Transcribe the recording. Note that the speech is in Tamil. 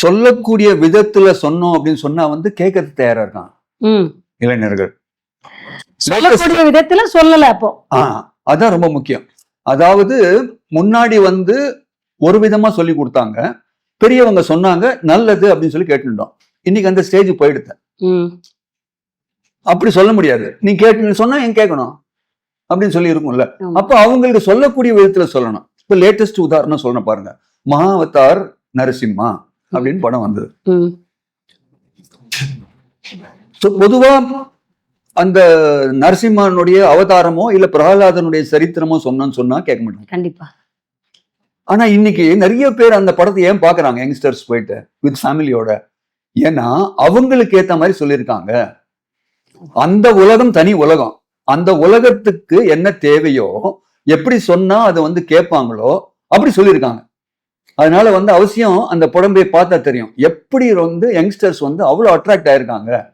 சொல்லக்கூடிய விதத்துல சொன்னோம் அப்படின்னு சொன்னா வந்து கேட்கறதுக்கு தயாரா இருக்கான் இளைஞர்கள். சொல்லக்கூடிய விதத்துல சொல்லல அப்போ. அதான் ரொம்ப முக்கியம். அதாவது முன்னாடி வந்து ஒரு விதமா சொல்லி கொடுத்தாங்க. பெரியவங்க சொன்னாங்க நல்லது அப்படின்னு சொல்லி கேட்டுட்டோம் இன்னைக்கு அந்த ஸ்டேஜ் போயிடுது. ம். அப்படி சொல்ல முடியாது. நீ கேட்டு சொன்னா என் கேட்கணும்? அப்படின்னு சொல்லி இருக்கும்ல. அப்ப அவங்களுக்கு சொல்லக்கூடிய விதத்துல சொல்லணும். இப்ப லேட்டஸ்ட் உதாரணம் சொல்லணும் பாருங்க. மகாவதார் நரசிம்மா. அப்படின்னு படம் வந்தது. ம். So, பொதுவா அந்த நரசிம்மனுடைய அவதாரமோ இல்ல பிரகலாதனுடைய சரித்திரமோ சொன்னோம்னு சொன்னா கேட்க மாட்டாங்க. கண்டிப்பா. ஆனா இன்னைக்கு நிறைய பேர் அந்த படத்தை ஏன் பாக்குறாங்க யங்ஸ்டர்ஸ் போயிட்டு வித் ஃபேமிலியோட ஏன்னா அவங்களுக்கு ஏத்த மாதிரி சொல்லியிருக்காங்க. அந்த உலகம் தனி உலகம். அந்த உலகத்துக்கு என்ன தேவையோ எப்படி சொன்னா அதை வந்து கேட்பாங்களோ அப்படி சொல்லியிருக்காங்க. அதனால வந்து அவசியம் அந்த புடம்பை பார்த்தா தெரியும். எப்படி வந்து யங்ஸ்டர்ஸ் வந்து அவ்வளோ அட்ராக்ட் ஆயிருக்காங்க?